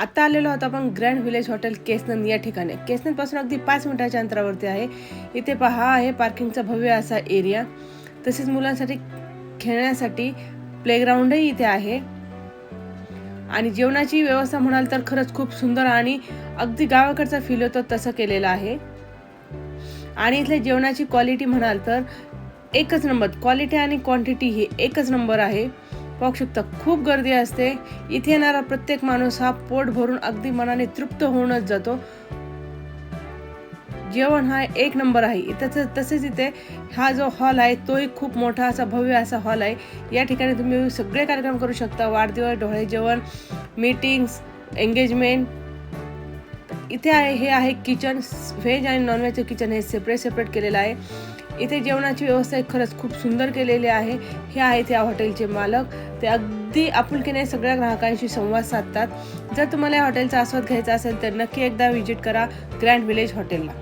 आता आलेलो आहोत आपण ग्रँड व्हिलेज हॉटेल केसनंद या ठिकाणी. केसनंदपासून अगदी पाच मिनिटाच्या अंतरावरती आहे. इथे पहा आहे पार्किंगचा भव्य असा एरिया. तसेच मुलांसाठी खेळण्यासाठी प्लेग्राऊंडही इथे आहे. आणि जेवणाची व्यवस्था म्हणाल तर खरंच खूप सुंदर आणि अगदी गावाकडचा फील होतो तसं केलेलं आहे. आणि इथल्या जेवणाची क्वालिटी म्हणाल तर एकच नंबर क्वालिटी आणि क्वांटिटी ही एकच नंबर आहे. पाहू शकता खूप गर्दी असते. इथे येणारा प्रत्येक माणूस हा पोट भरून अगदी मनाने तृप्त होऊनच जातो. जेवण हा एक नंबर आहे. इथं तसेच इथे हा जो हॉल आहे तोही खूप मोठा असा भव्य असा हॉल आहे. या ठिकाणी तुम्ही सगळे कार्यक्रम करू शकता. वाढदिवस डोळे जेवण मीटिंग्स एंगेजमेंट इथे आहे हे आहे किचन व्हेज आणि नॉनव्हेजचं किचन हे सेपरेट सेपरेट केलेलं आहे. इथे जेवणाची व्यवस्था खरंच खूप सुंदर केलेली आहे. हे आहेत या हॉटेलचे मालक. ते अगदी आपुलकीने सगळ्या ग्राहकांशी संवाद साधतात. जर तुम्हाला या हॉटेलचा आस्वाद घ्यायचा असेल तर नक्की एकदा व्हिजिट करा ग्रँड व्हिलेज हॉटेलला.